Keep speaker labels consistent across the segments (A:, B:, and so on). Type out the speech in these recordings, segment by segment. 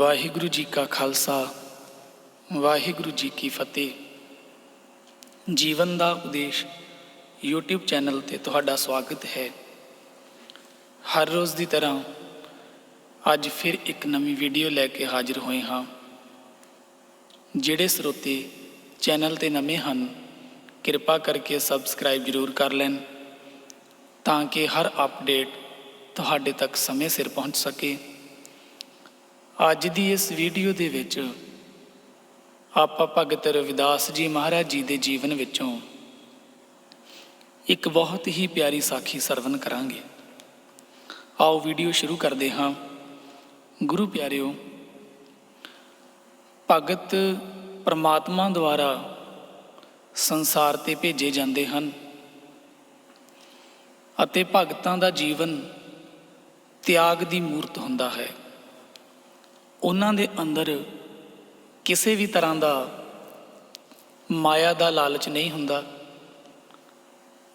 A: ਵਾਹਿਗੁਰੂ ਜੀ ਕਾ ਖਾਲਸਾ, ਵਾਹਿਗੁਰੂ ਜੀ ਕੀ ਫਤਿਹ। ਜੀਵਨ ਦਾ ਉਪਦੇਸ਼ YouTube channel ਤੇ ਤੁਹਾਡਾ ਸਵਾਗਤ ਹੈ। ਹਰ ਰੋਜ਼ ਦੀ ਤਰ੍ਹਾਂ ਅੱਜ ਫਿਰ ਇੱਕ ਨਵੀਂ ਵੀਡੀਓ ਲੈ ਕੇ ਹਾਜ਼ਰ ਹੋਏ ਹਾਂ। ਜਿਹੜੇ ਸਰੋਤੇ ਚੈਨਲ ਤੇ ਨਵੇਂ ਹਨ, ਕਿਰਪਾ ਕਰਕੇ ਸਬਸਕ੍ਰਾਈਬ ਜ਼ਰੂਰ ਕਰ ਲੈਣ, ਤਾਂ ਕਿ ਹਰ ਅਪਡੇਟ ਤੁਹਾਡੇ ਤੱਕ ਸਮੇਂ ਸਿਰ ਪਹੁੰਚ ਸਕੇ। ਅੱਜ ਦੀ ਇਸ ਵੀਡੀਓ ਦੇ ਵਿੱਚ ਆਪਾਂ ਭਗਤ ਰਵਿਦਾਸ ਜੀ ਮਹਾਰਾਜ ਜੀ ਦੇ ਜੀਵਨ ਵਿੱਚੋਂ ਇੱਕ ਬਹੁਤ ਹੀ ਪਿਆਰੀ ਸਾਖੀ ਸਰਵਨ ਕਰਾਂਗੇ। ਆਓ ਵੀਡੀਓ ਸ਼ੁਰੂ ਕਰਦੇ ਹਾਂ। ਗੁਰੂ ਪਿਆਰਿਓ, ਭਗਤ ਪਰਮਾਤਮਾ ਦੁਆਰਾ ਸੰਸਾਰ ਤੇ ਭੇਜੇ ਜਾਂਦੇ ਹਨ ਅਤੇ ਭਗਤਾਂ ਦਾ ਜੀਵਨ ਤਿਆਗ ਦੀ ਮੂਰਤ ਹੁੰਦਾ ਹੈ। ਉਹਨਾਂ ਦੇ ਅੰਦਰ ਕਿਸੇ ਵੀ ਤਰ੍ਹਾਂ ਦਾ ਮਾਇਆ ਦਾ ਲਾਲਚ ਨਹੀਂ ਹੁੰਦਾ,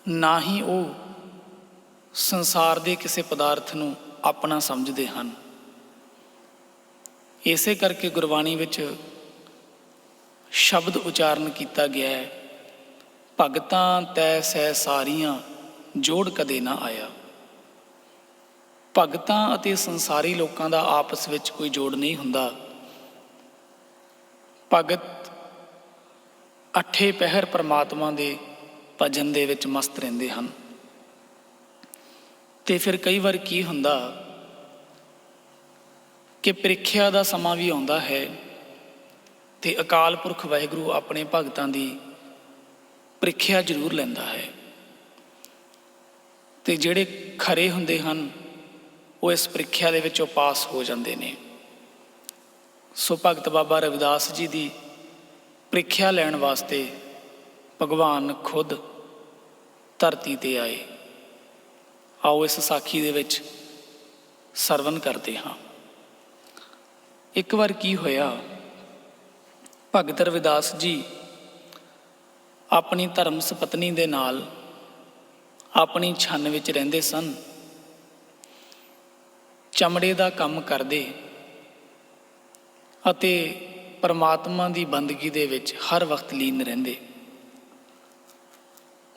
A: ਨਾ ਹੀ ਉਹ ਸੰਸਾਰ ਦੇ ਕਿਸੇ ਪਦਾਰਥ ਨੂੰ ਆਪਣਾ ਸਮਝਦੇ ਹਨ। ਇਸੇ ਕਰਕੇ ਗੁਰਬਾਣੀ ਵਿੱਚ ਸ਼ਬਦ ਉਚਾਰਨ ਕੀਤਾ ਗਿਆ ਹੈ, ਭਗਤਾਂ ਤੈ ਸਹਿ ਸਾਰੀਆਂ ਜੋੜ ਕਦੇ ਨਾ ਆਇਆ। ਭਗਤਾਂ ਅਤੇ ਸੰਸਾਰੀ ਲੋਕਾਂ ਦਾ ਆਪਸ ਵਿੱਚ ਕੋਈ ਜੋੜ ਨਹੀਂ ਹੁੰਦਾ। ਭਗਤ ਅਠੇ ਪਹਿਰ ਪ੍ਰਮਾਤਮਾ ਦੇ ਭਜਨ ਦੇ ਵਿੱਚ ਮਸਤ ਰਹਿੰਦੇ ਹਨ। ਤੇ ਫਿਰ ਕਈ ਵਾਰ ਕੀ ਹੁੰਦਾ ਕਿ ਪ੍ਰੀਖਿਆ ਦਾ ਸਮਾਂ ਵੀ ਆਉਂਦਾ ਹੈ ਤੇ ਅਕਾਲ ਪੁਰਖ ਵਾਹਿਗੁਰੂ ਆਪਣੇ ਭਗਤਾਂ ਦੀ ਪ੍ਰੀਖਿਆ ਜ਼ਰੂਰ ਲੈਂਦਾ ਹੈ। ਤੇ ਜਿਹੜੇ ਖਰੇ ਹੁੰਦੇ ਹਨ ਉਹ ਇਸ ਪ੍ਰੀਖਿਆ ਦੇ ਵਿੱਚੋਂ ਪਾਸ ਹੋ ਜਾਂਦੇ ਨੇ। ਸੋ ਭਗਤ ਬਾਬਾ ਰਵਿਦਾਸ ਜੀ ਦੀ ਪ੍ਰੀਖਿਆ ਲੈਣ ਵਾਸਤੇ ਭਗਵਾਨ ਖੁਦ ਧਰਤੀ ਤੇ ਆਏ। ਆਓ ਇਸ ਸਾਖੀ ਦੇ ਵਿੱਚ ਸਰਵਨ ਕਰਦੇ ਹਾਂ। ਇੱਕ ਵਾਰ ਕੀ ਹੋਇਆ, ਭਗਤ ਰਵਿਦਾਸ ਜੀ ਆਪਣੀ ਧਰਮ ਸੁਪਤਨੀ ਦੇ ਨਾਲ ਆਪਣੀ ਛੰਨ ਵਿੱਚ ਰਹਿੰਦੇ ਸਨ। ਚਮੜੇ ਦਾ ਕੰਮ ਕਰਦੇ ਅਤੇ ਪਰਮਾਤਮਾ ਦੀ ਬੰਦਗੀ ਦੇ ਵਿੱਚ ਹਰ ਵਕਤ ਲੀਨ ਰਹਿੰਦੇ।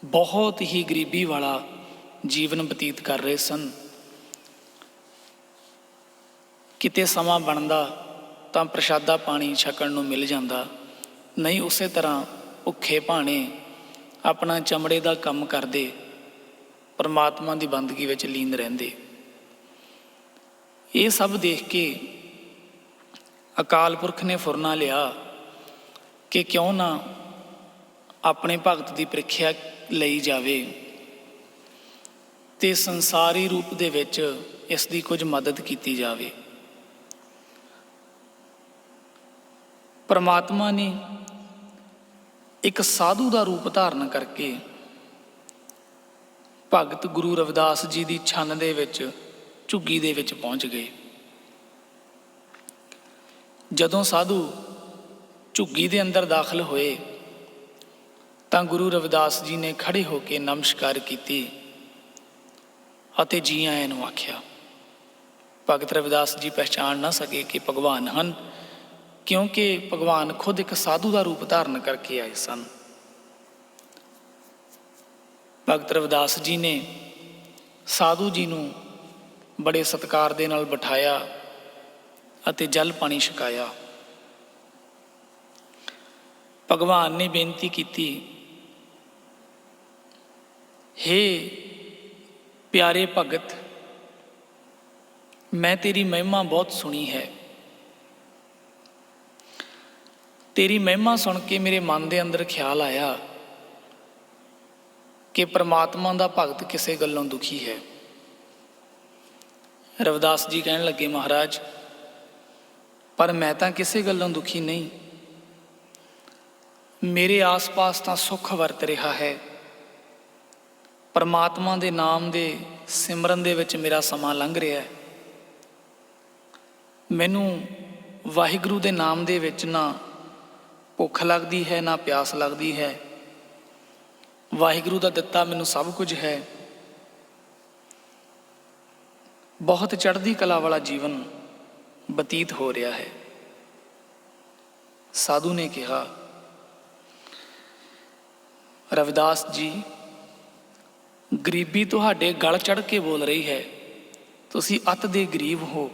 A: ਬਹੁਤ ਹੀ ਗਰੀਬੀ ਵਾਲਾ ਜੀਵਨ ਬਤੀਤ ਕਰ ਰਹੇ ਸਨ। ਕਿਤੇ ਸਮਾਂ ਬਣਦਾ ਤਾਂ ਪ੍ਰਸ਼ਾਦਾ ਪਾਣੀ ਛਕਣ ਨੂੰ ਮਿਲ ਜਾਂਦਾ। ਨਹੀਂ ਉਸੇ ਤਰ੍ਹਾਂ ਭੁੱਖੇ ਭਾਣੇ ਆਪਣਾ ਚਮੜੇ ਦਾ ਕੰਮ ਕਰਦੇ, ਪਰਮਾਤਮਾ ਦੀ ਬੰਦਗੀ ਵਿੱਚ ਲੀਨ ਰਹਿੰਦੇ। ਇਹ ਸਭ ਦੇਖ ਕੇ ਅਕਾਲ ਪੁਰਖ ਨੇ ਫੁਰਨਾ ਲਿਆ ਕਿ ਕਿਉਂ ਨਾ ਆਪਣੇ ਭਗਤ ਦੀ ਪ੍ਰੀਖਿਆ ਲਈ ਜਾਵੇ ਤੇ ਸੰਸਾਰੀ ਰੂਪ ਦੇ ਵਿੱਚ ਇਸ ਦੀ ਕੁਝ ਮਦਦ ਕੀਤੀ ਜਾਵੇ। ਪਰਮਾਤਮਾ ਨੇ ਇੱਕ ਸਾਧੂ ਦਾ ਰੂਪ ਧਾਰਨ ਕਰਕੇ ਭਗਤ ਗੁਰੂ ਰਵਿਦਾਸ ਜੀ ਦੀ ਛੰਨ ਦੇ ਵਿੱਚ ਝੁੱਗੀ ਦੇ ਵਿੱਚ ਪਹੁੰਚ ਗਏ। ਜਦੋਂ ਸਾਧੂ ਝੁੱਗੀ ਦੇ ਅੰਦਰ ਦਾਖਲ ਹੋਏ, ਤਾਂ ਗੁਰੂ ਰਵਿਦਾਸ ਜੀ ਨੇ ਖੜੇ ਹੋ ਕੇ ਨਮਸਕਾਰ ਕੀਤੀ ਅਤੇ ਜੀ ਆਇਆਂ ਨੂੰ ਆਖਿਆ, ਭਗਤ ਰਵਿਦਾਸ ਜੀ ਪਹਿਚਾਨ ਨਾ ਸਕੇ ਕਿ ਭਗਵਾਨ ਹਨ, ਕਿਉਂਕਿ ਭਗਵਾਨ ਖੁਦ ਇੱਕ ਸਾਧੂ ਦਾ ਰੂਪ ਧਾਰਨ ਕਰਕੇ ਆਏ ਸਨ। ਭਗਤ ਰਵਿਦਾਸ ਜੀ ਨੇ ਸਾਧੂ ਜੀ ਨੂੰ ਬੜੇ ਸਤਕਾਰ ਦੇ ਨਾਲ ਬਿਠਾਇਆ ਅਤੇ ਜਲ ਪਾਣੀ ਛਕਾਇਆ। ਭਗਵਾਨ ਨੇ ਬੇਨਤੀ ਕੀਤੀ, ਹੇ ਪਿਆਰੇ ਭਗਤ, ਮੈਂ ਤੇਰੀ ਮਹਿਮਾ ਬਹੁਤ ਸੁਣੀ ਹੈ। ਤੇਰੀ ਮਹਿਮਾ ਸੁਣ ਕੇ ਮੇਰੇ ਮਨ ਦੇ ਅੰਦਰ ਖਿਆਲ ਆਇਆ ਕਿ ਪ੍ਰਮਾਤਮਾ ਦਾ ਭਗਤ ਕਿਸੇ ਗੱਲੋਂ ਦੁਖੀ ਹੈ। ਰਵਿਦਾਸ ਜੀ ਕਹਿਣ ਲੱਗੇ, ਮਹਾਰਾਜ, ਪਰ ਮੈਂ ਤਾਂ ਕਿਸੇ ਗੱਲੋਂ ਦੁਖੀ ਨਹੀਂ। ਮੇਰੇ ਆਸ-ਪਾਸ ਤਾਂ ਸੁੱਖ ਵਰਤ ਰਿਹਾ ਹੈ। ਪਰਮਾਤਮਾ ਦੇ ਨਾਮ ਦੇ ਸਿਮਰਨ ਦੇ ਵਿੱਚ ਮੇਰਾ ਸਮਾਂ ਲੰਘ ਰਿਹਾ ਹੈ। ਮੈਨੂੰ ਵਾਹਿਗੁਰੂ ਦੇ ਨਾਮ ਦੇ ਵਿੱਚ ਨਾ ਭੁੱਖ ਲੱਗਦੀ ਹੈ, ਨਾ ਪਿਆਸ ਲੱਗਦੀ ਹੈ। ਵਾਹਿਗੁਰੂ ਦਾ ਦਿੱਤਾ ਮੈਨੂੰ ਸਭ ਕੁਝ ਹੈ। ਬਹੁਤ ਚੜ੍ਹਦੀ ਕਲਾ ਵਾਲਾ ਜੀਵਨ ਬਤੀਤ ਹੋ ਰਿਹਾ ਹੈ। ਸਾਧੂ ਨੇ ਕਿਹਾ, ਰਵਿਦਾਸ ਜੀ, ਗਰੀਬੀ ਤੁਹਾਡੇ ਗਲ ਚੜ ਕੇ ਬੋਲ ਰਹੀ ਹੈ। ਤੁਸੀਂ ਅਤ ਦੇ ਗਰੀਬ ਹੋ।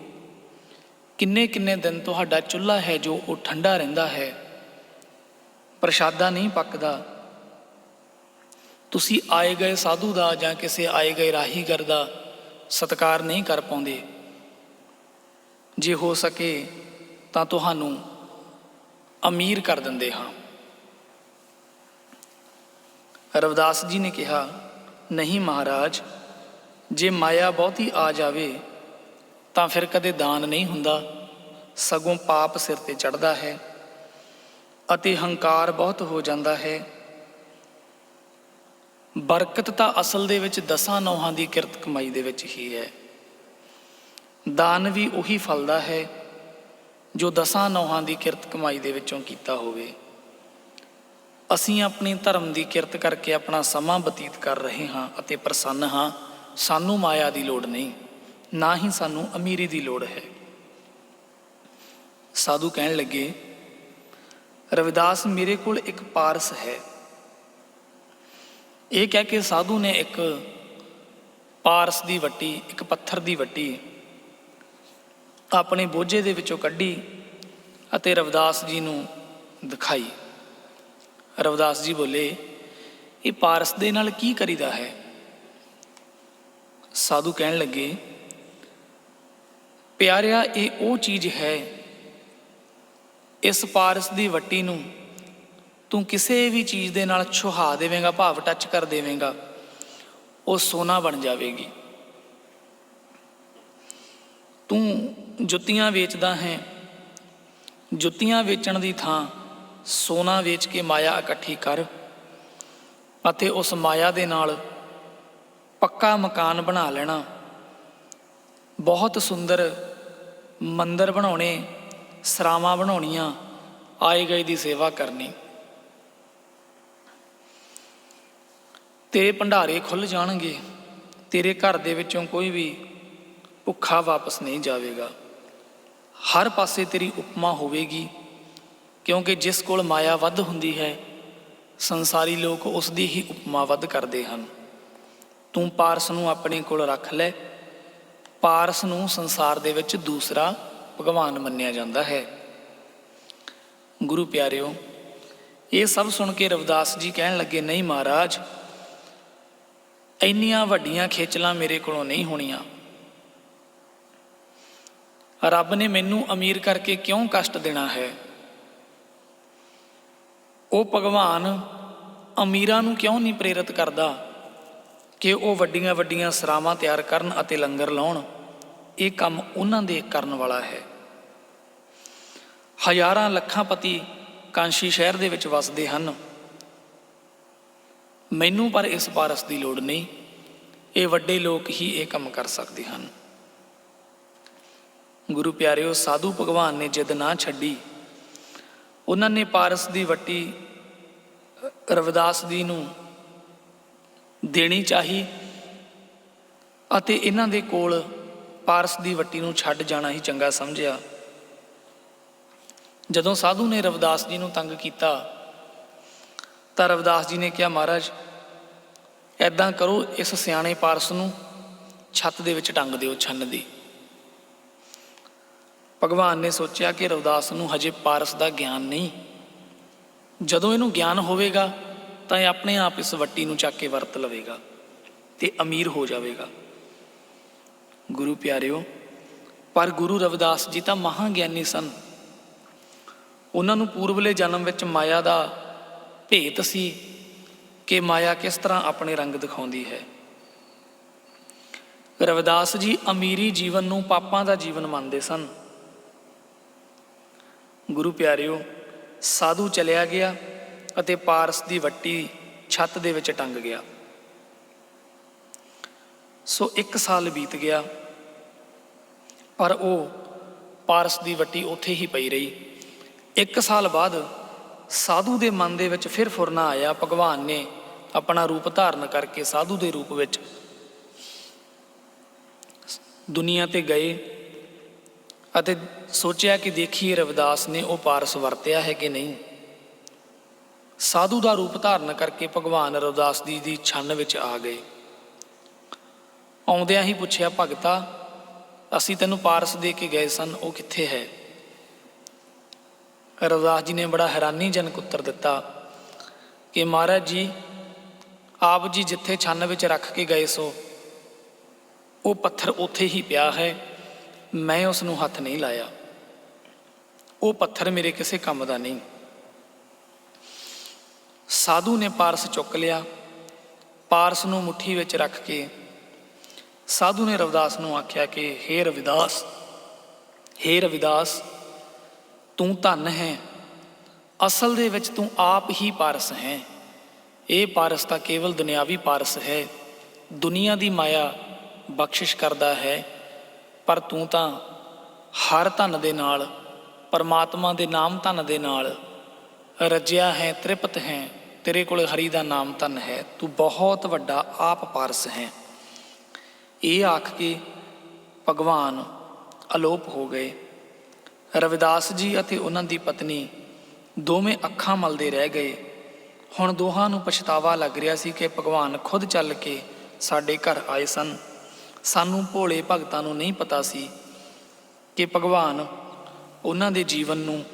A: ਕਿੰਨੇ ਕਿੰਨੇ ਦਿਨ ਤੁਹਾਡਾ ਚੁੱਲ੍ਹਾ ਹੈ ਜੋ ਉਹ ਠੰਡਾ ਰਹਿੰਦਾ ਹੈ। ਪ੍ਰਸ਼ਾਦਾ ਨਹੀਂ ਪੱਕਦਾ। ਤੁਸੀਂ ਆਏ ਗਏ ਸਾਧੂ ਦਾ ਜਾਂ ਕਿਸੇ ਆਏ ਗਏ ਰਾਹੀਗਰ ਦਾ ਸਤਿਕਾਰ ਨਹੀਂ ਕਰ ਪਾਉਂਦੇ। ਜੇ ਹੋ ਸਕੇ ਤਾਂ ਤੁਹਾਨੂੰ ਅਮੀਰ ਕਰ ਦਿੰਦੇ ਹਾਂ। ਰਵਿਦਾਸ ਜੀ ਨੇ ਕਿਹਾ, ਨਹੀਂ ਮਹਾਰਾਜ, ਜੇ ਮਾਇਆ ਬਹੁਤੀ ਆ ਜਾਵੇ, ਤਾਂ ਫਿਰ ਕਦੇ ਦਾਨ ਨਹੀਂ ਹੁੰਦਾ। ਸਗੋਂ ਪਾਪ ਸਿਰ ਤੇ ਚੜਦਾ ਹੈ ਅਤੇ ਹੰਕਾਰ ਬਹੁਤ ਹੋ ਜਾਂਦਾ ਹੈ। ਬਰਕਤ ਤਾਂ ਅਸਲ ਦੇ ਵਿੱਚ ਦਸਾਂ ਨੌਹਾਂ ਦੀ ਕਿਰਤ ਕਮਾਈ ਦੇ ਵਿੱਚ ਹੀ ਹੈ। ਦਾਨ ਵੀ ਉਹੀ ਫਲਦਾ ਹੈ ਜੋ ਦਸਾਂ ਨੌਹਾਂ ਦੀ ਕਿਰਤ ਕਮਾਈ ਦੇ ਵਿੱਚੋਂ ਕੀਤਾ ਹੋਵੇ। ਅਸੀਂ ਆਪਣੀ ਧਰਮ ਦੀ ਕਿਰਤ ਕਰਕੇ ਆਪਣਾ ਸਮਾਂ ਬਤੀਤ ਕਰ ਰਹੇ ਹਾਂ ਅਤੇ ਪ੍ਰਸੰਨ ਹਾਂ, ਸਾਨੂੰ ਮਾਇਆ ਦੀ ਲੋੜ ਨਹੀਂ, ਨਾ ਹੀ ਸਾਨੂੰ ਅਮੀਰੀ ਦੀ ਲੋੜ ਹੈ। ਸਾਧੂ ਕਹਿਣ ਲੱਗੇ, ਰਵਿਦਾਸ, ਮੇਰੇ ਕੋਲ ਇੱਕ ਪਾਰਸ ਹੈ। ਇਹ ਕਹਿ ਕੇ ਸਾਧੂ ਨੇ ਇੱਕ ਪਾਰਸ ਦੀ ਵੱਟੀ, ਇੱਕ ਪੱਥਰ ਦੀ ਵੱਟੀ ਆਪਣੇ ਬੋਝੇ ਦੇ ਵਿੱਚੋਂ ਕੱਢੀ ਅਤੇ ਰਵਿਦਾਸ ਜੀ ਨੂੰ ਦਿਖਾਈ। ਰਵਿਦਾਸ ਜੀ ਬੋਲੇ, ਇਹ ਪਾਰਸ ਦੇ ਨਾਲ ਕੀ ਕਰੀਦਾ ਹੈ? ਸਾਧੂ ਕਹਿਣ ਲੱਗੇ, ਪਿਆਰਿਆ, ਇਹ ਉਹ ਚੀਜ਼ ਹੈ, ਇਸ ਪਾਰਸ ਦੀ ਵੱਟੀ ਨੂੰ ਤੂੰ ਕਿਸੇ ਵੀ ਚੀਜ਼ ਦੇ ਨਾਲ ਛੁਹਾ ਦੇਵੇਂਗਾ, ਭਾਵ ਟੱਚ ਕਰ ਦੇਵੇਂਗਾ, ਉਹ ਸੋਨਾ ਬਣ ਜਾਵੇਗੀ। ਤੂੰ ਜੁੱਤੀਆਂ ਵੇਚਦਾ ਹੈ, ਜੁੱਤੀਆਂ ਵੇਚਣ ਦੀ ਥਾਂ ਸੋਨਾ ਵੇਚ ਕੇ ਮਾਇਆ ਇਕੱਠੀ ਕਰ ਅਤੇ ਉਸ ਮਾਇਆ ਦੇ ਨਾਲ ਪੱਕਾ ਮਕਾਨ ਬਣਾ ਲੈਣਾ। ਬਹੁਤ ਸੁੰਦਰ ਮੰਦਰ ਬਣਾਉਣੇ, ਸਰਾਵਾਂ ਬਣਾਉਣੀਆਂ ਆਏ ਗਏ ਦੀ ਸੇਵਾ ਕਰਨੀ। ਤੇਰੇ ਭੰਡਾਰੇ ਖੁੱਲ ਜਾਣਗੇ, ਤੇਰੇ ਘਰ ਦੇ ਵਿੱਚੋਂ ਕੋਈ ਵੀ ਭੁੱਖਾ ਵਾਪਸ ਨਹੀਂ ਜਾਵੇਗਾ। ਹਰ ਪਾਸੇ ਤੇਰੀ ਉਪਮਾ ਹੋਵੇਗੀ, ਕਿਉਂਕਿ ਜਿਸ ਕੋਲ ਮਾਇਆ ਵੱਧ ਹੁੰਦੀ ਹੈ, ਸੰਸਾਰੀ ਲੋਕ ਉਸ ਦੀ ਹੀ ਉਪਮਾ ਵੱਧ ਕਰਦੇ ਹਨ। ਤੂੰ ਪਾਰਸ ਨੂੰ ਆਪਣੇ ਕੋਲ ਰੱਖ ਲੈ। ਪਾਰਸ ਨੂੰ ਸੰਸਾਰ ਦੇ ਵਿੱਚ ਦੂਸਰਾ ਭਗਵਾਨ ਮੰਨਿਆ ਜਾਂਦਾ ਹੈ। ਗੁਰੂ ਪਿਆਰਿਓ, ਇਹ ਸਭ ਸੁਣ ਕੇ ਰਵਿਦਾਸ ਜੀ ਕਹਿਣ ਲੱਗੇ, ਨਹੀਂ ਮਹਾਰਾਜ ਇੰਨੀਆਂ ਵੱਡੀਆਂ ਖੇਚਲਾਂ ਮੇਰੇ ਕੋਲੋਂ ਨਹੀਂ ਹੋਣੀਆਂ। ਰੱਬ ਨੇ ਮੈਨੂੰ ਅਮੀਰ ਕਰਕੇ ਕਿਉਂ ਕਸ਼ਟ ਦੇਣਾ ਹੈ? ਉਹ ਭਗਵਾਨ ਅਮੀਰਾਂ ਨੂੰ ਕਿਉਂ ਨਹੀਂ ਪ੍ਰੇਰਿਤ ਕਰਦਾ ਕਿ ਉਹ ਵੱਡੀਆਂ ਵੱਡੀਆਂ ਸਰਾਵਾਂ ਤਿਆਰ ਕਰਨ ਅਤੇ ਲੰਗਰ ਲਾਉਣ? ਇਹ ਕੰਮ ਉਹਨਾਂ ਦੇ ਕਰਨ ਵਾਲਾ ਹੈ। ਹਜ਼ਾਰਾਂ ਲੱਖਾਂ ਪਤੀ ਕਾਂਸ਼ੀ ਸ਼ਹਿਰ ਦੇ ਵਿੱਚ ਵਸਦੇ ਹਨ। ਮੈਨੂੰ ਪਰ ਇਸ ਪਾਰਸ ਦੀ ਲੋੜ ਨਹੀਂ। ਇਹ ਵੱਡੇ ਲੋਕ ਹੀ ਇਹ ਕੰਮ ਕਰ ਸਕਦੇ ਹਨ। ਗੁਰੂ ਪਿਆਰਿਓ, ਸਾਧੂ ਭਗਵਾਨ ਨੇ ਜਿੱਦ ਨਾ ਛੱਡੀ। ਉਹਨਾਂ ਨੇ ਪਾਰਸ ਦੀ ਵੱਟੀ, ਰਵਿਦਾਸ ਜੀ ਨੂੰ ਦੇਣੀ ਚਾਹੀ ਅਤੇ ਇਹਨਾਂ ਦੇ ਕੋਲ ਪਾਰਸ ਦੀ ਵੱਟੀ ਨੂੰ ਛੱਡ ਜਾਣਾ ਹੀ ਚੰਗਾ ਸਮਝਿਆ। ਜਦੋਂ ਸਾਧੂ ਨੇ ਰਵਿਦਾਸ ਜੀ ਨੂੰ ਤੰਗ ਕੀਤਾ, ਤਾਂ ਰਵਿਦਾਸ ਜੀ ਨੇ ਕਿਹਾ, ਮਹਾਰਾਜ ਐਦਾਂ ਕਰੋ, ਇਸ ਸਿਆਣੇ ਪਾਰਸ ਨੂੰ ਛੱਤ ਦੇ ਵਿੱਚ ਟੰਗ ਦਿਓ ਛੰਨ ਦੀ। ਭਗਵਾਨ ਨੇ ਸੋਚਿਆ ਕਿ ਰਵਿਦਾਸ ਨੂੰ ਹਜੇ ਪਾਰਸ ਦਾ ਗਿਆਨ ਨਹੀਂ। ਜਦੋਂ ਇਹਨੂੰ ਗਿਆਨ ਹੋਵੇਗਾ, ਤਾਂ ਇਹ ਆਪਣੇ ਆਪ ਇਸ ਵੱਟੀ ਨੂੰ ਚੱਕ ਕੇ ਵਰਤ ਲਵੇਗਾ ਤੇ ਅਮੀਰ ਹੋ ਜਾਵੇਗਾ। ਗੁਰੂ ਪਿਆਰਿਓ, ਪਰ ਗੁਰੂ ਰਵਿਦਾਸ ਜੀ ਤਾਂ ਮਹਾ ਗਿਆਨੀ ਸਨ। ਉਹਨਾਂ ਨੂੰ ਪੂਰਬਲੇ ਜਨਮ ਵਿੱਚ ਮਾਇਆ ਦਾ ਭੇਤ ਸੀ। ਕਿ ਮਾਇਆ ਕਿਸ ਤਰ੍ਹਾਂ ਆਪਣੇ ਰੰਗ ਦਿਖਾਉਂਦੀ ਹੈ? ਰਵਿਦਾਸ ਜੀ ਅਮੀਰੀ ਜੀਵਨ ਨੂੰ ਪਾਪਾਂ ਦਾ ਜੀਵਨ ਮੰਨਦੇ ਸਨ। ਗੁਰੂ ਪਿਆਰਿਓ, ਸਾਧੂ ਚਲਿਆ ਗਿਆ ਅਤੇ ਪਾਰਸ ਦੀ ਵੱਟੀ ਛੱਤ ਦੇ ਵਿੱਚ ਟੰਗ ਗਿਆ। ਸੋ ਇੱਕ ਸਾਲ ਬੀਤ ਗਿਆ, ਪਰ ਉਹ ਪਾਰਸ ਦੀ ਵੱਟੀ ਉੱਥੇ ਹੀ ਪਈ ਰਹੀ। ਇੱਕ ਸਾਲ ਬਾਅਦ ਸਾਧੂ ਦੇ ਮਨ ਦੇ ਵਿੱਚ ਫਿਰ ਫੁਰਨਾ ਆਇਆ, ਭਗਵਾਨ ਨੇ ਆਪਣਾ ਰੂਪ ਧਾਰਨ ਕਰਕੇ ਸਾਧੂ ਦੇ ਰੂਪ ਵਿੱਚ ਦੁਨੀਆ ਤੇ ਗਏ ਅਤੇ ਸੋਚਿਆ ਕਿ ਦੇਖੀਏ ਰਵਿਦਾਸ ਨੇ ਉਹ ਪਾਰਸ ਵਰਤਿਆ ਹੈ ਕਿ ਨਹੀਂ। ਸਾਧੂ ਦਾ ਰੂਪ ਧਾਰਨ ਕਰਕੇ ਭਗਵਾਨ ਰਵਿਦਾਸ ਜੀ ਦੀ ਛੰਨ ਵਿੱਚ ਆ ਗਏ। ਆਉਂਦਿਆਂ ਹੀ ਪੁੱਛਿਆ, ਭਗਤਾ, ਅਸੀਂ ਤੈਨੂੰ ਪਾਰਸ ਦੇ ਕੇ ਗਏ ਸਨ, ਉਹ ਕਿੱਥੇ ਹੈ? ਰਵਿਦਾਸ ਜੀ ਨੇ ਬੜਾ ਹੈਰਾਨੀਜਨਕ ਉੱਤਰ ਦਿੱਤਾ ਕਿ ਮਹਾਰਾਜ ਜੀ, ਆਪ ਜੀ ਜਿੱਥੇ ਛੰਨ ਵਿੱਚ ਰੱਖ ਕੇ ਗਏ ਸੋ, ਉਹ ਪੱਥਰ ਉੱਥੇ ਹੀ ਪਿਆ ਹੈ, ਮੈਂ ਉਸ ਨੂੰ ਹੱਥ ਨਹੀਂ ਲਾਇਆ। ਉਹ ਪੱਥਰ ਮੇਰੇ ਕਿਸੇ ਕੰਮ ਦਾ ਨਹੀਂ। ਸਾਧੂ ਨੇ ਪਾਰਸ ਚੁੱਕ ਲਿਆ, ਪਾਰਸ ਨੂੰ ਮੁਠੀ ਵਿੱਚ ਰੱਖ ਕੇ, ਸਾਧੂ ਨੇ ਰਵਿਦਾਸ ਨੂੰ ਆਖਿਆ ਕਿ हे ਰਵਿਦਾਸ हे ਰਵਿਦਾਸ ਤੂੰ ਧਨ ਹੈ। ਅਸਲ ਦੇ ਵਿੱਚ ਤੂੰ ਆਪ ਹੀ ਪਾਰਸ ਹੈ। ਇਹ ਪਾਰਸ ਤਾਂ ਕੇਵਲ ਦੁਨਿਆਵੀ ਪਾਰਸ ਹੈ। ਦੁਨੀਆ ਦੀ ਮਾਇਆ ਬਖਸ਼ਿਸ਼ ਕਰਦਾ ਹੈ। ਪਰ ਤੂੰ ਤਾਂ ਹਰ ਧਨ ਦੇ ਨਾਲ, ਪਰਮਾਤਮਾ ਦੇ ਨਾਮ ਧਨ ਦੇ ਨਾਲ ਰੱਜਿਆ ਹੈ, ਤ੍ਰਿਪਤ ਹੈ। ਤੇਰੇ ਕੋਲ ਹਰੀ ਦਾ ਨਾਮ ਧਨ ਹੈ। ਤੂੰ ਬਹੁਤ ਵੱਡਾ ਆਪ ਪਾਰਸ ਹੈ। ਇਹ ਆਖ ਕੇ ਭਗਵਾਨ ਅਲੋਪ ਹੋ ਗਏ। ਰਵਿਦਾਸ ਜੀ ਅਤੇ ਉਹਨਾਂ ਦੀ ਪਤਨੀ ਦੋਵੇਂ ਅੱਖਾਂ ਮਲਦੇ ਰਹਿ ਗਏ। ਹੁਣ ਦੋਹਾਂ ਨੂੰ ਪਛਤਾਵਾ ਲੱਗ ਰਿਹਾ ਸੀ ਕਿ ਭਗਵਾਨ ਖੁਦ ਚੱਲ ਕੇ ਸਾਡੇ ਘਰ ਆਏ ਸਨ। ਸਾਨੂੰ ਭੋਲੇ ਭਗਤਾਂ ਨੂੰ ਨਹੀਂ ਪਤਾ ਸੀ ਕਿ ਭਗਵਾਨ ਉਹਨਾਂ ਦੇ ਜੀਵਨ ਨੂੰ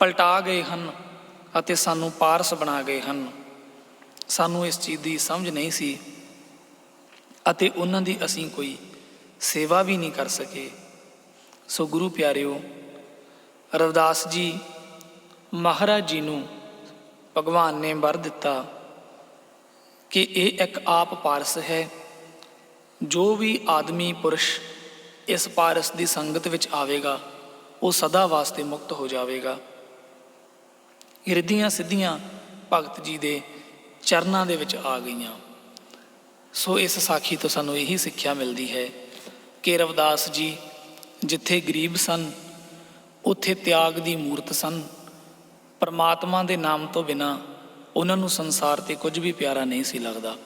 A: ਪਲਟਾ ਗਏ ਹਨ ਅਤੇ ਸਾਨੂੰ ਪਾਰਸ ਬਣਾ ਗਏ ਹਨ। ਸਾਨੂੰ ਇਸ ਚੀਜ਼ ਦੀ ਸਮਝ ਨਹੀਂ ਸੀ ਅਤੇ ਉਹਨਾਂ ਦੀ ਅਸੀਂ ਕੋਈ ਸੇਵਾ ਵੀ ਨਹੀਂ ਕਰ ਸਕੇ। ਸੋ ਗੁਰੂ ਪਿਆਰਿਓ, ਰਵਿਦਾਸ ਜੀ ਮਹਾਰਾਜ ਜੀ ਨੂੰ ਭਗਵਾਨ ਨੇ ਵਰ ਦਿੱਤਾ ਕਿ ਇਹ ਇੱਕ ਆਪ ਪਾਰਸ ਹੈ। ਜੋ ਵੀ ਆਦਮੀ ਪੁਰਸ਼ ਇਸ ਪਾਰਸ ਦੀ ਸੰਗਤ ਵਿੱਚ ਆਵੇਗਾ, ਉਹ ਸਦਾ ਵਾਸਤੇ ਮੁਕਤ ਹੋ ਜਾਵੇਗਾ। ਹਿਰਦੀਆਂ ਸਿੱਧੀਆਂ ਭਗਤ ਜੀ ਦੇ ਚਰਨਾਂ ਦੇ ਵਿੱਚ ਆ ਗਈਆਂ। ਸੋ ਇਸ ਸਾਖੀ ਤੋਂ ਸਾਨੂੰ ਇਹੀ ਸਿੱਖਿਆ ਮਿਲਦੀ ਹੈ ਕਿ ਰਵਿਦਾਸ ਜੀ ਜਿੱਥੇ ਗਰੀਬ ਸਨ, ਉੱਥੇ ਤਿਆਗ ਦੀ ਮੂਰਤ ਸਨ। ਪਰਮਾਤਮਾ ਦੇ ਨਾਮ ਤੋਂ ਬਿਨਾ ਉਹਨਾਂ ਨੂੰ ਸੰਸਾਰ ਤੇ ਕੁਝ ਵੀ ਪਿਆਰਾ ਨਹੀਂ ਸੀ ਲੱਗਦਾ।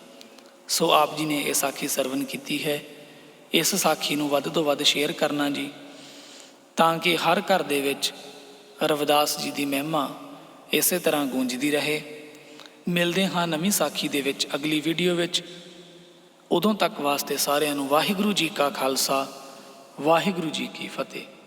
A: ਸੋ ਆਪ ਜੀ ਨੇ ਇਹ ਸਾਖੀ ਸਰਵਨ ਕੀਤੀ ਹੈ। ਇਸ ਸਾਖੀ ਨੂੰ ਵੱਧ ਤੋਂ ਵੱਧ ਸ਼ੇਅਰ ਕਰਨਾ ਜੀ, ਤਾਂ ਕਿ ਹਰ ਘਰ ਦੇ ਵਿੱਚ ਰਵਿਦਾਸ ਜੀ ਦੀ ਮਹਿਮਾ ਇਸੇ ਤਰ੍ਹਾਂ ਗੂੰਜਦੀ ਰਹੇ। ਮਿਲਦੇ ਹਾਂ ਨਵੀਂ ਸਾਖੀ ਦੇ ਵਿੱਚ ਅਗਲੀ ਵੀਡੀਓ ਵਿੱਚ। ਉਦੋਂ ਤੱਕ ਵਾਸਤੇ ਸਾਰਿਆਂ ਨੂੰ ਵਾਹਿਗੁਰੂ ਜੀ ਕਾ ਖਾਲਸਾ ਵਾਹਿਗੁਰੂ ਜੀ ਕੀ ਫਤਿਹ।